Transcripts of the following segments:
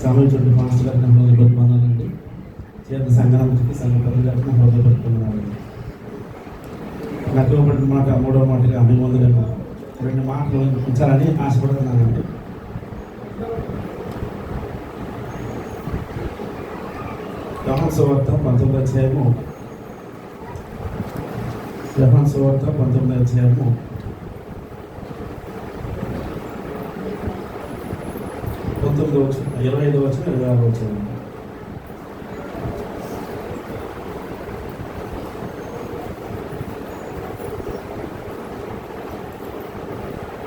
స్వామి చుట్టూ మాస్టర్ గారిని హృదయపడుతున్నానండి చేత సంగనానికి సంఘ పెద్ద గారిని హృదయపడుతున్నానండి నాకు ఒకటి మాట మూడవ మాటగా మీ ముందు రెండు మాటలు ఉంచాలని ఆశపడుతున్నానండి. యోహన్ సువార్త పంతొమ్మిది అధ్యాయము. యోహన్ సువార్త పంతొమ్మిది అధ్యాయము. పంతొమ్మిది వచ్చిన ఇరవై ఐదు వచ్చిన ఇరవై ఆరు వచ్చిన.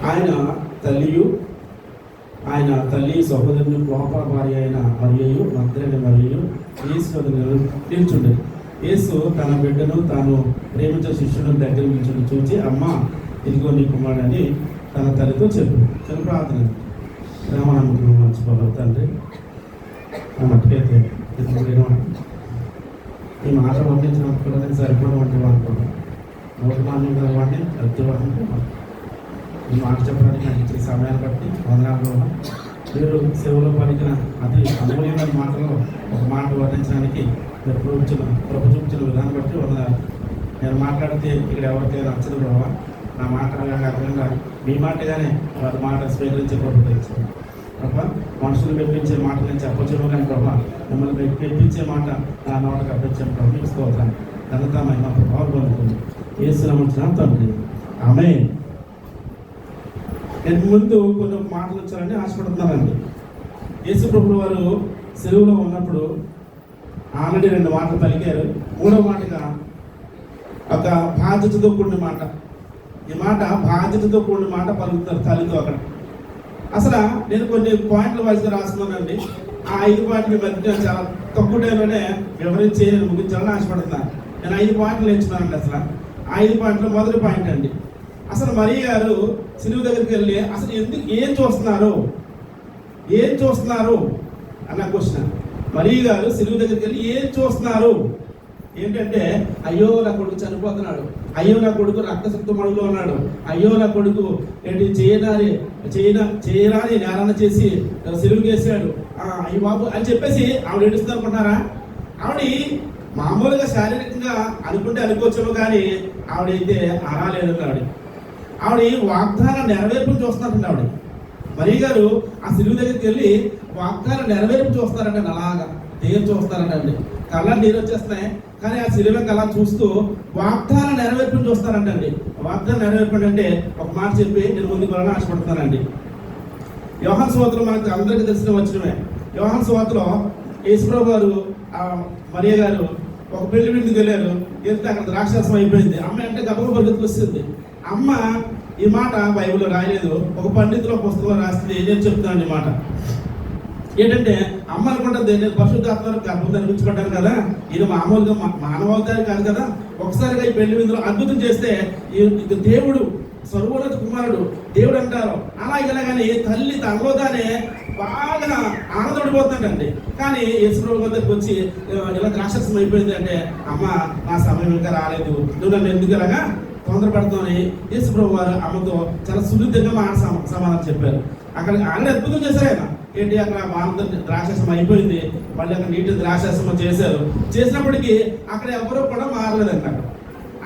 ఆయన తల్లియు ఆయన తల్లి సహోదరుని లోపల భార్య అయిన మరియు మంత్రిని మరియు యేసు నిల్చుండే యేసు తన బిడ్డను తాను ప్రేమించే శిష్యుడు దగ్గర నిల్చుని చూచి అమ్మ ఇదిగో నీ కుమారుడు అని తన తల్లితో చెప్పు. చెప్పు ప్రార్థన. రామనమ్మకం మర్చిపోగలరు తండ్రి. నా మట్టుకైతే ఇదిగో ఈ మాట వర్ణించినప్పుడు కూడా నేను సరిపోవడం వంటి అనుకుంటాను నోటి మాన్యం గల వాడిని ఈ మాట చెప్పడానికి నాకు ఇచ్చిన సమయాన్ని బట్టి వందనాలు మీరు సేవలో పలికిన అతి అనుకూలమైన మాటలో ఒక మాట వర్ణించడానికి మీరు చూపించిన ప్రభు చూపించిన విధానం బట్టి వందనాలు. నేను మాట్లాడితే ఇక్కడ ఎవరికైనా నచ్చదు ప్రభావ నా మాట కాకుండా మీ మాటగానే వారి మాట స్వీకరించే ప్రభు ప్రభా మనుషులు మెప్పించే మాట నేను చెప్పచ్చేమో కానీ ప్రభా మిమ్మల్ని మెప్పించే మాట నా నోటకు అప్పించాను ప్రభు మీకు స్తోత్రాన్ని ఘనత మహిమ ప్రభావం పొందుతుంది ఏసు నమ్ముతున్నాను తండ్రి. ఆమె నేను ముందు కొన్ని మాటలు వచ్చారని ఆశపడుతున్నానండి. యేసు ప్రభులు వారు సెలవులో ఉన్నప్పుడు ఆల్రెడీ రెండు మాటలు పలికారు. మూడో మాటగా ఒక బాధ్యతతో కూడిన మాట. ఈ మాట బాధ్యతతో కూడిన మాట పలుకుతారు తల్లితో అక్కడ. అసలు నేను కొన్ని పాయింట్లు వైజ్గా రాసుకున్నానండి. ఆ ఐదు పాయింట్లు మధ్య చాలా తక్కువ టైంలోనే వివరించి నేను ముగించాలని ఆశపడుతున్నాను నేను ఐదు పాయింట్లు నేర్చుకున్నానండి అసలు. ఆ ఐదు పాయింట్లు మొదటి పాయింట్ అండి. అసలు మరీ గారు సిలువు దగ్గరికి వెళ్ళి అసలు ఎందుకు ఏం చూస్తున్నారు? ఏం చూస్తున్నారు? అన్న క్వశ్చన్ మరీ గారు సిలువు దగ్గరికి వెళ్ళి ఏం చూస్తున్నారు? ఏంటంటే అయ్యో నా కొడుకు చనిపోతున్నాడు. అయ్యో నా కొడుకు రక్తశక్తి మడుగులో ఉన్నాడు. అయ్యో నా కొడుకు ఏంటి? చేయనారి చేయన చేయరాని నేరాన్ని చేసి సిలువు చేశాడు అయ్యి బాబు అని చెప్పేసి ఆవిడ ఏడుస్తుంది అనుకుంటున్నారా? ఆవిడ మామూలుగా శారీరకంగా అనుకుంటే అనుకోవచ్చేమో కానీ ఆవిడైతే అరాలేదు ఆవిడ. ఆవిడ వాగ్దానం నెరవేర్పు చూస్తున్నారండి ఆవిడ. మరీ గారు ఆ సిలువు దగ్గరికి వెళ్ళి వాగ్దానం నెరవేర్పు చూస్తారంట అలాగా దేవుడు చూస్తారంటండి కళ్ళ నీరు వచ్చేస్తున్నాయి కానీ ఆ సిలువకి అలా చూస్తూ వాగ్దానం నెరవేర్పుని చూస్తారంటండి. వాగ్దానం నెరవేర్పండి అంటే ఒక మాట చెప్పి నేను ముందుకు వెళ్ళాలని ఆశపడుతున్నానండి. యోహన్ సువార్తలో మనకు అందరికీ తెలిసిన వచ్చినవే యోహన్ సువార్తలో యేసుప్రభు గారు మరియ గారు ఒక పెళ్ళి విందుకు వెళ్ళారు. వెళ్తే అక్కడ ద్రాక్షాసం అయిపోయింది. అమ్మ అంటే గబగబ పరిగెత్తుకు వస్తుంది. అమ్మ ఈ మాట బైబిల్లో రాయలేదు. ఒక పండితుల పుస్తకంలో రాస్తుంది నేను చెప్తున్నాను ఈ మాట? ఏంటంటే అమ్మ అనుకుంటుంది నేను పరిశుద్ధాత్మ గర్భం ధరించుకుంటాను కదా? ఇది మామూలుగా మా- మానవావతారి కాదు కదా? ఒకసారిగా ఈ పెళ్ళి విందులో అద్భుతం చేస్తే ఈ- దేవుడు సర్వోన్నత కుమారుడు దేవుడు అంటారు. అలా ఇలా కానీ తల్లి తనలో తానే బాగా ఆనందపడిపోతుందండి. కానీ యేసుప్రభు దగ్గరికి వచ్చి ఇలా ద్రాక్షసం అయిపోయింది అంటే అమ్మ నా సమయం ఇంకా రాలేదు. నువ్వు నన్ను ఎందుకు ఇలాగా తొందరపడుతామని యేసుప్రభు వారు అమ్మతో చాలా సున్నితంగా మాట సమాధానం చెప్పారు. అక్కడ ఆల్రెడీ అద్భుతం చేశారు ఆయన. ఏంటి అక్కడ బాగుంది ద్రాక్షసం అయిపోయింది. మళ్ళీ అక్కడ నీటి ద్రాక్షసం చేశారు. చేసినప్పటికీ అక్కడ ఎవరో కూడా మారలేదంట. అక్కడ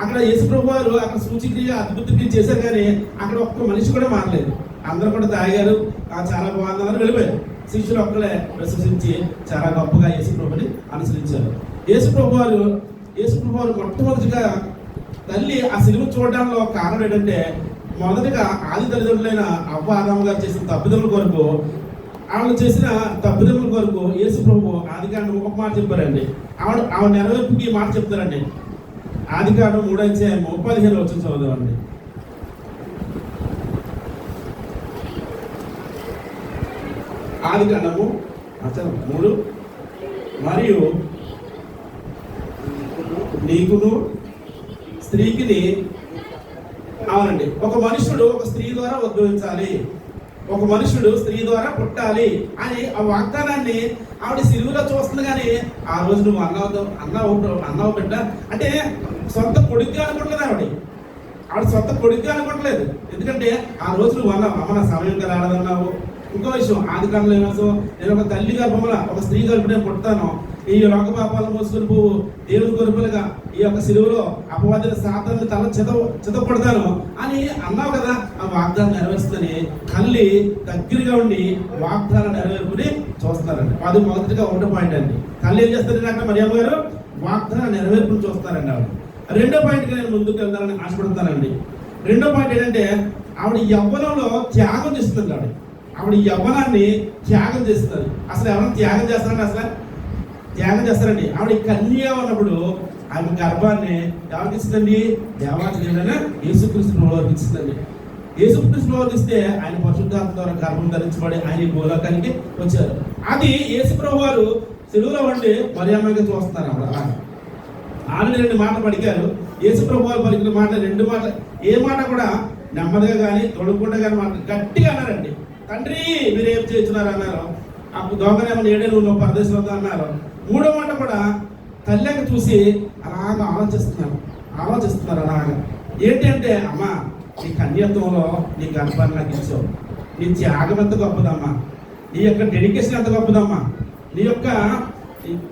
అక్కడ యేసుప్రభు వారు అక్కడ సూచిక్రియ అద్భుతక్రియ చేశారు కానీ అక్కడ ఒక్క మనిషి కూడా మారలేదు. అందరూ కూడా తాగారు. చాలా చాలా బాగుందని వెళ్ళిపోయారు. శిష్యులు ఒక్కలే ప్రశంసించి చాలా గొప్పగా యేసుప్రభుని అనుసరించారు. యేసుప్రభు వారు యేసుప్రభు వారు మొట్టమొదటిగా తల్లి ఆ సినిమా చూడడంలో కారణం ఏంటంటే మొదటిగా ఆది తల్లిదండ్రులైన అవ్వ ఆదాము గారు చేసిన తప్పిదముల కొరకు ఆవిడ చేసిన తప్పిదముల కొరకు యేసు ప్రభు ఆదికాండం ఒక మాట చెప్పారండి. ఆవిడ ఆవిడ నెరవేర్పుకి మాట చెప్తారండి. ఆదికాండం మూడో అధ్యాయం పదిహేను వచ్చిన చదువుదామండి. ఆదికాండము మూడు. మరియు నీకును స్త్రీకిని అవునండి ఒక మనుషుడు ఒక స్త్రీ ద్వారా ఉద్భవించాలి. ఒక మనుషుడు స్త్రీ ద్వారా పుట్టాలి అని ఆ వాగ్దానాన్ని ఆవిడ సిలువులో చూస్తుంది కానీ ఆ రోజు నువ్వు అన్నావు అన్నావు అన్నావు బిడ్డ. అంటే సొంత కొడుకుగా అనుకోవట్లేదు ఆవిడ. ఆవిడ సొంత కొడుకుగా అనుకోవట్లేదు ఎందుకంటే ఆ రోజు నువ్వు అన్నావు అమ్మ నా సమయం కదా ఇంకో విషయం ఆది కాలంలో ఏమో నేను ఒక తల్లి గర్భంలో ఒక స్త్రీ గర్భం పుట్టాను ఈ లోక పాపాలను మోసుకొని పోవు. దేవుని గొరుపులుగా ఈ యొక్క సిలువలో అపవాదిన సాతాన్ని తల చిత చితపడతాను అని అన్నావు కదా ఆ వాగ్దానం నెరవేరుస్తుందని కళ్ళి దగ్గరగా ఉండి వాగ్దానం నెరవేర్పుని చూస్తారండి అది మొదటిగా ఒకటి పాయింట్ అండి. కళ్ళు ఏం చేస్తారంటే అక్కడ మరియమ్మ గారు వాగ్దానం నెరవేర్పుని చూస్తారండి ఆవిడ రెండో పాయింట్కి నేను ముందుకు వెళ్తానని ఆశపడతానండి. రెండో పాయింట్ ఏంటంటే ఆవిడ యవ్వనంలో త్యాగం చేస్తుంది ఆవిడ. ఆవిడ యవ్వనాన్ని త్యాగం చేస్తుంది. అసలు ఎవరైనా త్యాగం చేస్తారండి అసలు త్యాగం చేస్తారండి. ఆవిడ కన్యా ఉన్నప్పుడు ఆమె గర్భాన్ని ఎవరికి ఇస్తుందండి దేవాతి దేవుడైన యేసుకృష్ణుడు వారికి ఆయన పరిశుద్ధాత్మ ద్వారా గర్భం ధరించబడి ఆయన గోలోకానికి వచ్చారు. అది యేసుప్రభు వారు తెలుగులో ఉండి మర్యామగా చూస్తున్నారు అక్కడ అలాగే. ఆల్రెడీ రెండు మాటలు పలికారు. యేసుప్రభు వారు పలికిన మాట రెండు మాట ఏ మాట కూడా నెమ్మదిగా కానీ తొడుక్కుండా కానీ మాట గట్టిగా అన్నారండి. తండ్రి మీరు ఏం చేస్తున్నారు? అన్నారు. ఆ దొంగనేమో ఏడేళ్ళు నువ్వు పరదేశంలో వద్ద అన్నారు. మూడో మాట కూడా తల్లికి చూసి అలాగ ఆలోచిస్తున్నారు. ఆలోచిస్తున్నారు అలాగా ఏంటంటే అమ్మా నీ కన్యత్వంలో నీ గర్భాన్ని నాకు ఇచ్చావు. నీ త్యాగం ఎంత గొప్పదమ్మా. నీ యొక్క డెడికేషన్ ఎంత గొప్పదమ్మా. నీ యొక్క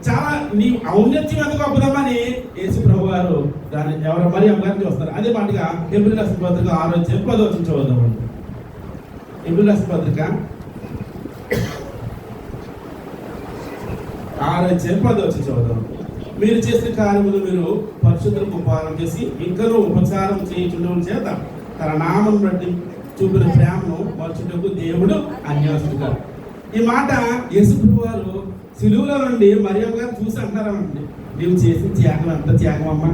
చాలా నీ ఔన్నత్యం ఎంత గొప్పదమ్మని అని యేసు ప్రభు గారు దాన్ని ఎవరు మరి అమ్మగారిని చూస్తారు. అదే మాటగా ఎబ్రిల్ రాసిన పత్రిక ఆరోగ్యం పదో వచ్చిన ఎబ్రిల్ రాసిన పత్రిక ఆరోగ్యం పదో వచ్చి చదువు మీరు చేసిన కార్యములు మీరు పరిశుద్ధులకు ఉపహారం చేసి ఇంకనూ ఉపచారం చేయించడం చేత తన నామం బట్టి చూపిన ప్రేమను మర్చుటకు దేవుడు అన్యాసుడు ఈ మాట యేసుప్రభు వారు సిలువుల నుండి మరియమ్మ గారు చూసి అంటారండి నీవు చేసిన త్యాగం అంత త్యాగం అమ్మా.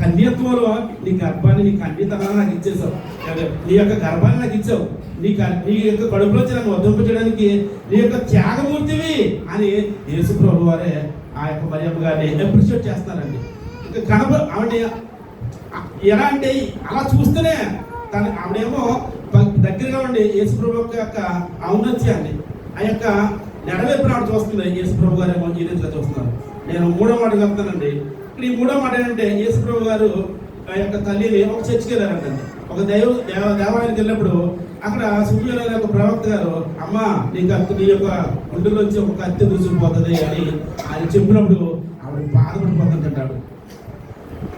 కన్యత్వంలో నీ గర్భాన్ని నీ కన్యతనాన్ని నాకు ఇచ్చేసావు. నీ యొక్క గర్భాన్ని నాకు ఇచ్చావు. నీ గర్- నీ యొక్క కడుపులో వచ్చి నన్ను వద్దింపచేయడానికి నీ యొక్క త్యాగమూర్తివి అని యేసు ప్రభు వారే ఆ యొక్క మరియమ్మ గారిని అప్రిషియేట్ చేస్తారండి. ఇంకా కనప ఆవిడ ఎలా అంటే అలా చూస్తేనే తన ఆవిడేమో దగ్గరగా ఉండి యేసుప్రభు యొక్క ఔన్నత్యాన్ని ఆ యొక్క నెరవేర్పు ఆవిడ చూస్తుంది. యేసుప్రభు గారు ఏమో ఈ రీతిగా చూస్తున్నారు. నేను మూడో మాట చెప్తానండి. ఈ మూడో మాట ఏంటంటే యేసుప్రభు గారు ఆ యొక్క తల్లిని ఒక చర్చికి వెళ్ళారంటండి ఒక దైవ దేవాలయానికి వెళ్ళినప్పుడు అక్కడ సూర్యుల యొక్క ప్రవక్త గారు అమ్మా నీకు అత్త నీ యొక్క ఒంటిలోంచి ఒక కత్తి దూసుకుపోతుంది అని ఆయన చెప్పినప్పుడు ఆవిడ బాధపడిపోతుంటాడు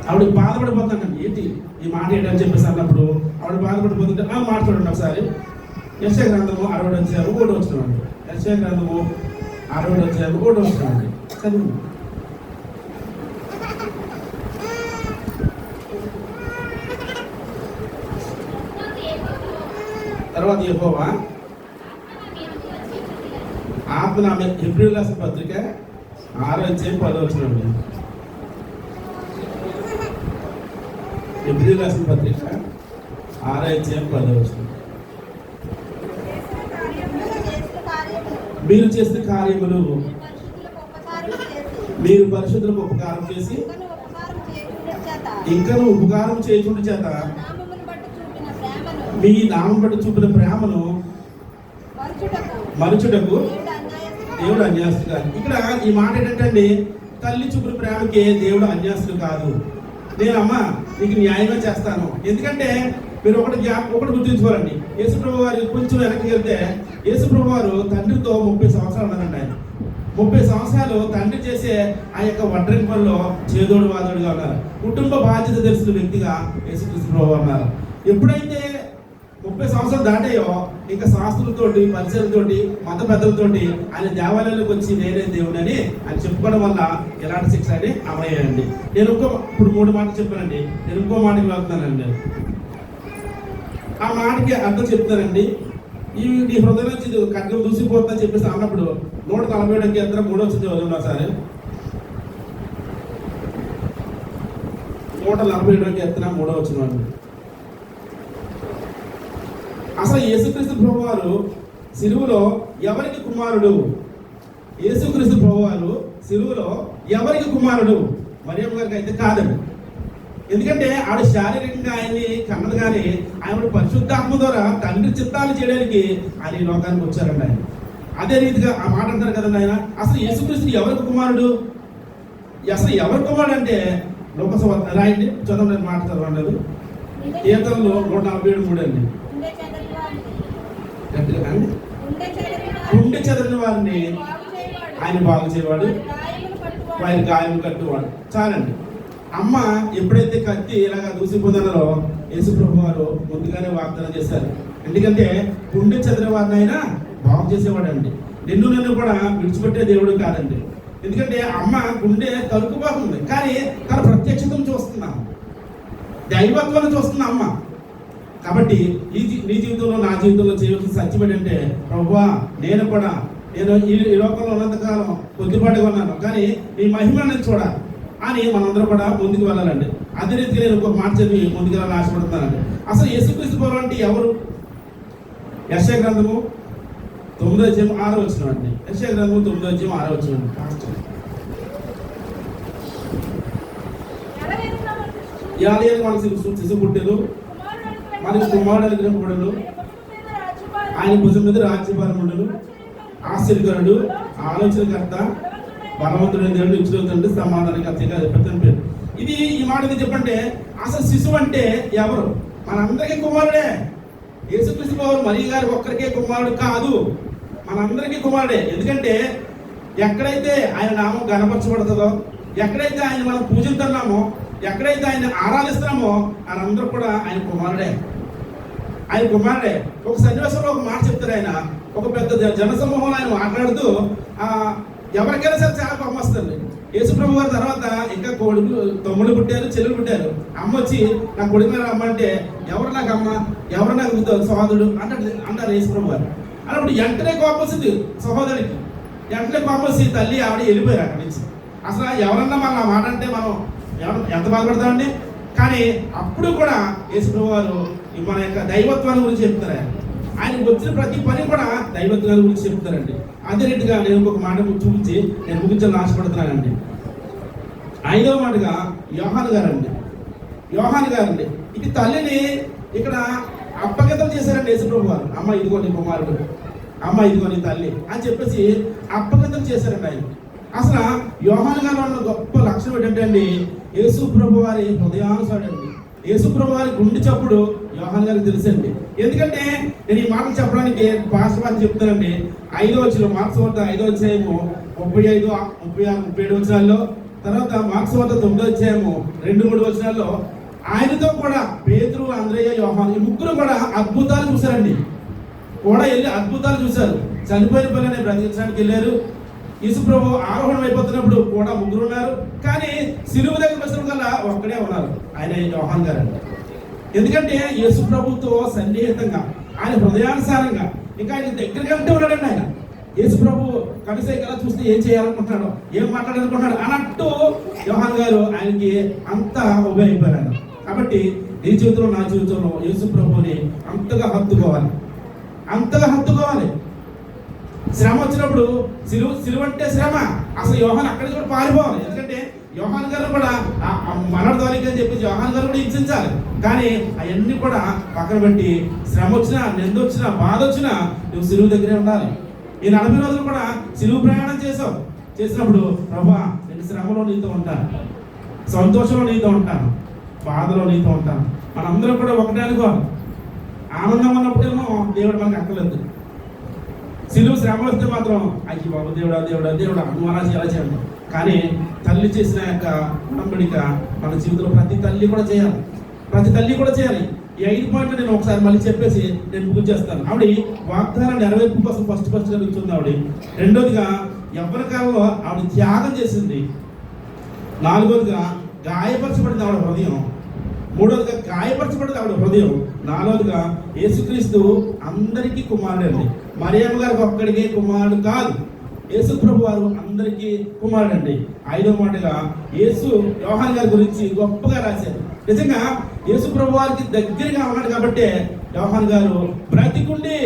ఆవిడ బాధపడిపోతాను ఏంటి? ఈ మాట ఏంటని చెప్పేసి అన్నప్పుడు ఆవిడ బాధపడిపోతుంటే ఆ మాట చూడండి ఒకసారి. యశ గ్రంథము అరవై వచ్చాము కూడా వచ్చినామండి యశ గ్రంథము అరవై వచ్చాము కూడా వచ్చినామండి చదువు. తర్వాత యెహోవా ఆత్మ ఆమె రాసిన పత్రిక ఆరో వచ్చే పదో వచ్చినండి రాసిన పత్రిక ఆరో పదో వచ్చిన మీరు చేసిన కార్యములు మీరు పరిశుద్ధులకు ఉపకారం చేసి ఇంకను ఉపకారం చేయకుండా చేత. మీ నామం బట్టి చూపిన ప్రేమను మరుచుటకు. దేవుడు అన్యాస్తుడు కాదు. ఇక్కడ ఈ మాట ఏంటంటే తల్లి చూపిన ప్రేమకి దేవుడు అన్యాస్తుడు కాదు. నేను అమ్మ నీకు న్యాయంగా చేస్తాను. ఎందుకంటే మీరు ఒకటి ఒకటి గుర్తుంచుకోవాలండి. యేసుప్రభు గారు కొంచెం వెనక్కి వెళ్తే యేసుప్రభు వారు తండ్రితో ముప్పై సంవత్సరాలు ఉన్నారండి. ఆయన ముప్పై సంవత్సరాలు తండ్రి చేసే ఆ యొక్క వడ్రంగి పనిలో చేదోడు వాదోడుగా ఉన్నారు. కుటుంబ బాధ్యత తెలిసిన వ్యక్తిగా యేసుక్రీస్తు ప్రభు ఉన్నారు. ఎప్పుడైతే ముప్పై సంవత్సరాలు దాటాయో ఇంకా శాస్త్రులతోటి పరిచయలతోటి మత పెద్దలతోటి ఆయన దేవాలయాలకు వచ్చి నేనే అని ఆయన చెప్పుకోవడం వల్ల ఎలాంటి శిక్ష అని అమయ్యాయండి నేను ఇంకో ఇప్పుడు మూడు మాటలు చెప్పానండి. నేను ఇంకో మాటకి వెళ్తున్నానండి. ఆ మాటకి అర్థం చెప్తానండి ఈ నీ హృదయం నుంచి ఇది దూసిపోతుందని చెప్పేసి అన్నప్పుడు నూట నలభై ఏడు కేంద్రం మూడో వచ్చింది వదిలినా సార్? నూట నలభై ఏడు కేంద్రం మూడో వచ్చిన అసలు యేసుక్రీస్తు ప్రభువారు వారు ఎవరికి కుమారుడు? యేసుక్రీస్తు ప్రభువారు వారు ఎవరికి కుమారుడు? మరియమ్మ గారికి అయితే కాదండి. ఎందుకంటే ఆవిడ శారీరకంగా ఆయన్ని కన్నది కానీ ఆయన పరిశుద్ధాత్మ ద్వారా తండ్రి చిత్తాలు చేయడానికి ఆయన ఈ లోకానికి వచ్చారండి ఆయన. అదే రీతిగా ఆ మాట అంటారు కదండి ఆయన అసలు యేసుక్రీస్తు ఎవరికి కుమారుడు? అసలు ఎవరి కుమారుడు అంటే లోకసభ రాయండి చదవండి మాట చదవండి కీర్తనలో నూట నలభై ఏడు మూడు అండి. గుండె చెదరిన వారిని ఆయన బాగు చేయవాడు వారి గాయం కట్టువాడు. చాలండి. అమ్మ ఎప్పుడైతే కత్తి ఇలాగ దూసిపోతున్నారో యేసుప్రభు వారు ముందుగానే వాగ్దానం చేశారు. ఎందుకంటే గుండె చెదిన వారిని ఆయన బాగు చేసేవాడండి. నిన్ను నన్ను కూడా విడిచిపెట్టే దేవుడు కాదండి. ఎందుకంటే అమ్మ గుండె తలుకుపోతుంది కానీ తన ప్రత్యక్షతను చూస్తున్నాం. దైవత్వాన్ని చూస్తున్న అమ్మ. కాబట్టి ఈ నీ జీవితంలో నా జీవితంలో చేయవలసిన సత్యం ఏంటంటే ప్రభువా నేను కూడా నేను ఈ లోకంలో ఉన్నంతకాలం కొద్దిపాటుగా ఉన్నాను. కానీ నీ మహిమ నేను చూడాలి. అని మనందరం కూడా ముందుకు వెళ్ళాలండి. అదే రీతిగా నేను ఒక మాట చదివి ముందుకు వెళ్ళాలని ఆశపడుతున్నానండి. అసలు యేసుక్రీస్తు పౌరు అంటే ఎవరు? యశ గ్రంథము తొమ్మిదో అధ్యాయం ఆరో వచ్చిన అండి యశ గ్రంథము తొమ్మిదో అధ్యాయం ఆరో వచ్చిన ఎలాగైనా మనకు శిశువు యాలి ఆయన కుమారుడు మనకి ఆయన భుజం మీద రాజ్యభారముడు ఆశ్చర్యకరుడు ఆలోచనకర్త బలవంతుడైన దేవుడు ఇచ్చినటువంటి సమాధానం అధిపతి పేరు. ఇది ఈ మాట చెప్పంటే అసలు శిశువు అంటే ఎవరు? మనందరికీ కుమారుడే. యేసుక్రీస్తు బాబు మరి గారు ఒక్కరికే కుమారుడు కాదు. మనందరికీ కుమారుడే. ఎందుకంటే ఎక్కడైతే ఆయన నామం గనపరచబడుతుందో ఎక్కడైతే ఆయన మనం పూజిస్తున్నామో ఎక్కడైతే ఆయన ఆరాధిస్తున్నామో అందరూ కూడా ఆయన కుమారుడే. ఆయన కుమారుడే. ఒక సన్నివేశంలో ఒక మాట చెప్తారు ఆయన. ఒక పెద్ద జ- జనసమూహంలో ఆయన మాట్లాడుతూ ఎవరికైనా సరే చాలా కోపం వస్తుంది. యేసుప్రభు గారి తర్వాత ఇంకా కొడుకు తమ్ముడు పుట్టారు చెల్లెలు పుట్టారు. అమ్మ వచ్చి నా కొడుకు మీద అమ్మ అంటే ఎవరు నాకు అమ్మ? ఎవరు నాకు సహోదరుడు? అంటారు యేసుప్రభు గారు. అన్నప్పుడు వెంటనే కోపం వచ్చింది సహోదరుడికి. వెంటనే కోపం వచ్చి తల్లి ఆవిడ వెళ్ళిపోయారు అక్కడి నుంచి. అసలు ఎవరన్నా మన మాట అంటే మనం ఎంత బాధపడతామండి? కానీ అప్పుడు కూడా యేసుప్రభు గారు మన యొక్క దైవత్వాన్ని గురించి చెప్తారు ఆయన ఆయన వచ్చిన ప్రతి పని కూడా దైవత్వాల గురించి చెప్తారండి అదే రీతిగా నేను ఇంకొక మాట చూపించి నేను ముగించాలని ఆశపడుతున్నానండి. ఐదవ మాటగా యోహాన్ గారండి. యోహాన్ గారండి ఇది తల్లిని ఇక్కడ అప్పగతం చేశారండి యేసుప్రభు గారు అమ్మ ఇదిగో నీ కుమారుడు. అమ్మ ఇదిగో నీ తల్లి. అని చెప్పేసి అప్పగతం చేశారండి ఆయన. అసలు యోహాన్ గారు ఉన్న గొప్ప లక్షణం ఏంటంటే అండి యేసు ప్రభు వారి హృదయానుసారండి. యేసు ప్రభు వారి గుండె చప్పుడు యోహాన్ గారికి తెలుసండి. ఎందుకంటే నేను ఈ మాటలు చెప్పడానికి పాస్టర్ వారు చెప్తానండి ఐదో వచ్చిన మార్క్స్ వద్ద ఐదో అధ్యాయము ముప్పై ఐదు ముప్పై ఆరు ముప్పై ఏడు వచ్చినాల్లో తర్వాత మార్క్స్ వద్ద తొమ్మిదో అధ్యాయము రెండు మూడు వచ్చినాల్లో ఆయనతో కూడా పేతురు అంద్రయ్య యోహాన్ ఈ ముగ్గురు కూడా అద్భుతాలు చూశారండి. కూడా వెళ్ళి అద్భుతాలు చూశారు. చనిపోయిన పిల్లని బ్రతికించడానికి వెళ్ళారు. యేసుప్రభు ఆరోహణం అయిపోతున్నప్పుడు కూడా ముగ్గురు ఉన్నారు. కానీ సిలువ దగ్గర వచ్చినప్పుడల్లా ఒక్కడే ఉన్నారు. ఆయన యోహాన్ గారు అండి ఎందుకంటే యేసు ప్రభుతో సన్నిహితంగా ఆయన హృదయానుసారంగా ఇంకా ఆయన దగ్గరగా ఉంటే ఉన్నాడండి ఆయన. యేసు ప్రభు కనిసే చూస్తే ఏం చేయాలనుకుంటున్నాడు ఏం మాట్లాడాలనుకుంటున్నాడు అన్నట్టు యోహాన్ గారు ఆయనకి అంత ఉపయోగపడారు కాబట్టి నీ జీవితంలో నా జీవితంలో యేసు ప్రభుని అంతగా హత్తుకోవాలి. అంతగా హత్తుకోవాలి. శ్రమ వచ్చినప్పుడు సిలువ సిలువ అంటే శ్రమ. అసలు యోహాన్ అక్కడి కూడా పారిపోవాలి. యోహాన్ గారు కూడా ఆ- ఆ అని చెప్పి యోహాన్ గారు కూడా హింసించాలి. కానీ అవన్నీ కూడా పక్కన పెట్టి శ్రమ వచ్చినా నింద వచ్చినా బాధ వచ్చినా నువ్వు సిలువు దగ్గరే ఉండాలి. ఈ నలభై రోజులు కూడా సిలువు ప్రయాణం చేసావు. చేసినప్పుడు ప్రభా నేను శ్రమలో నీతో ఉంటాను. సంతోషంలో నీతో ఉంటాను. బాధలో నీతో ఉంటాను. మనందరం కూడా ఒకటే అనుకోవాలి. ఆనందం ఉన్నప్పుడేమో దేవుడు మనకు అక్కలేదు సిలువు శ్రమ వస్తే మాత్రం అయ్యి బాబు దేవుడా దేవుడా దేవుడా అనుమానాలు ఎలా చేయండి కానీ తల్లి చేసిన యొక్క ఉడంబడిక మన జీవితంలో ప్రతి తల్లి కూడా చేయాలి. ప్రతి తల్లి కూడా చేయాలి. ఈ ఐదు పాయింట్లు నేను ఒకసారి మళ్ళీ చెప్పేసి నేను పూజ చేస్తాను. ఆవిడ వాగ్దానం నెరవేర్పు కోసం ఫస్ట్ ఫస్ట్ కూర్చుంది ఆవిడ. రెండోదిగా ఎవరి కాలంలో ఆవిడ త్యాగం చేసింది? నాలుగోదిగా గాయపరచబడింది ఆవిడ హృదయం. మూడోదిగా గాయపరచబడింది ఆవిడ హృదయం. నాలుగోదిగా యేసుక్రీస్తు అందరికీ కుమారుడు అండి మరియమ్మ గారికి ఒక్కడికే కుమారుడు కాదు. యేసు ప్రభు వారు అందరికీ కుమారుడు అండి ఐదో మాటగా యేసు యోహాన్ గారి గురించి గొప్పగా రాశారు. నిజంగా యేసు ప్రభు వారికి దగ్గరగా ఉన్నాడు కాబట్టి యోహాన్ గారు బ్రతికుండి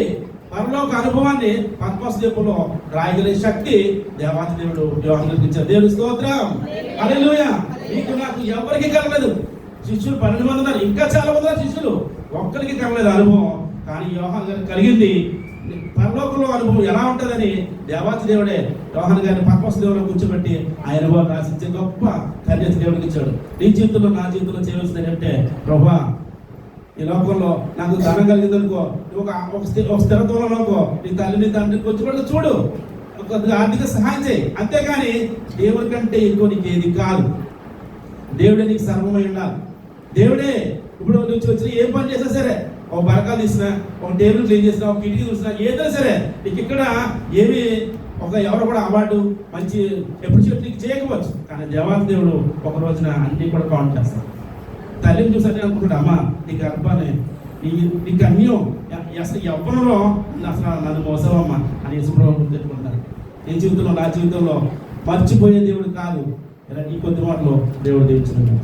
పరలోక అనుభవాన్ని పద్మస్ దీపంలో రాయగలిగే శక్తి దేవాతి దేవుడు యోహాన్ గారికి ఇచ్చారు. దేవుడు స్తోత్రం. హల్లెలూయా. నీకు నాకు ఎవరికి కలగలేదు. శిష్యులు పన్నెండు మంది ఉన్నారు. ఇంకా చాలా మంది శిష్యులు. ఒక్కరికి కలగలేదు అనుభవం. కానీ యోహాన్ గారు కలిగింది పరలోకంలో అనుభవం ఎలా ఉంటుందని దేవాతి దేవుడే రోహన్ గారిని పద్మస్ దేవుడు కూర్చోబెట్టి ఆ అనుభవం రాసించే గొప్ప కన్యత దేవుడికి ఇచ్చాడు. నీ జీవితంలో నా జీవితంలో చేయవలసింది ఏంటంటే ప్రభా ఈ లోకంలో నాకు ధనం కలిగింది అనుకో ఒక ఒక స్థి- ఒక స్థిరత్వంలో అనుకో నీ తల్లిని తండ్రికి వచ్చి చూడు. కొద్దిగా ఆర్థిక సహాయం చేయి. అంతేగాని దేవుడి కంటే ఎక్కువ నీకు ఏది కాదు. దేవుడే నీకు సర్వమై ఉండాలి. దేవుడే ఇప్పుడు నుంచి వచ్చిన ఏ పని చేసినా సరే ఒక బరకాలు తీసినా ఒక టేబుల్ క్లీన్ చేసినా ఒక కిటికీ చూసినా ఏదైనా సరే నీకు ఇక్కడ ఏమి ఒక ఎవరు కూడా అవార్డు మంచి ఎప్పుడు చెప్పి నీకు చేయకపోవచ్చు. కానీ దేవాది దేవుడు ఒక రోజున అన్ని కూడా కౌంట్ చేస్తాడు. తల్లిని చూసాను అనుకుంటాడు అమ్మ నీ గర్భాన్ని నీ నీకు అన్యం అసలు ఎవ్వరిలో అసలు నన్ను మోసవమ్మ అని యశుప్రభు గుర్తెట్టుకుంటారు నీ జీవితంలో నా జీవితంలో మర్చిపోయే దేవుడు కాదు. ఇలా ఈ కొద్ది మాటలో దేవుడు దేవుడు